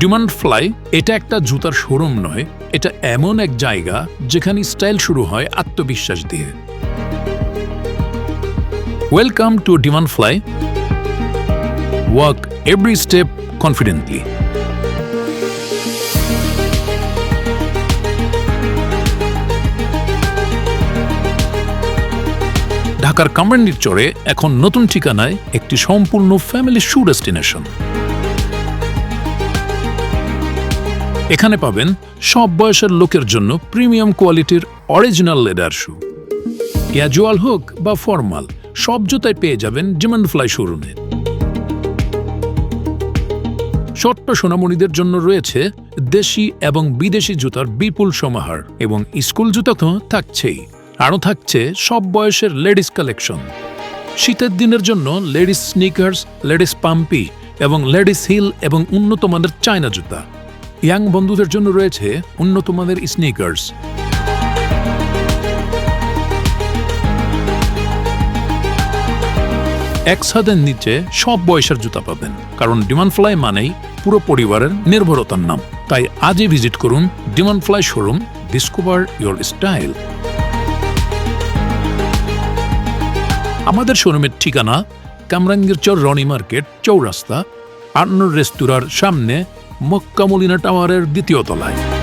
Demand fly এটা একটা জুতার শোরুম নয়, এটা এমন এক জায়গা যেখানে স্টাইল শুরু হয় আত্মবিশ্বাস দিয়ে। Welcome to demand fly work every step confidently ঢাকার কামরান্ডির চরে এখন নতুন ঠিকানায় একটি সম্পূর্ণ ফ্যামিলি শু ডেস্টিনেশন এখানে পাবেন সব বয়সের লোকের জন্য প্রিমিয়াম কোয়ালিটির অরিজিনাল লেদার শু। ক্যাজুয়াল হোক বা ফর্মাল, সব জুতায় পেয়ে যাবেন ডিমান্ড ফ্লাই শোরুমে। ছোট্ট সোনামণিদের জন্য রয়েছে দেশি এবং বিদেশি জুতার বিপুল সমাহার এবং স্কুল জুতা তো থাকছেই। আরও থাকছে সব বয়সের লেডিস কালেকশন। শীতের দিনের জন্য লেডিস স্নিকার্স, লেডিস পাম্পি এবং লেডিস হিল এবং উন্নত মানের চায়না জুতা। ইয়াং বন্ধুদের জন্য রয়েছে উন্নত মানের স্নিকার্স এক ছাদের নিচে সব বয়সের জুতা পাবেন, কারণ ডিমান্ড ফ্লাই মানেই পুরো পরিবারের নির্ভরতার নাম। তাই আজই ভিজিট করুন demand fly showroom discover your style আমাদের শোরুমের ঠিকানা কামরাঙ্গীরচর রনি মার্কেট, চৌরাস্তা আর্নর রেস্তোরাঁর সামনে মক্কামলিনা টাওয়ারের দ্বিতীয় তলায়।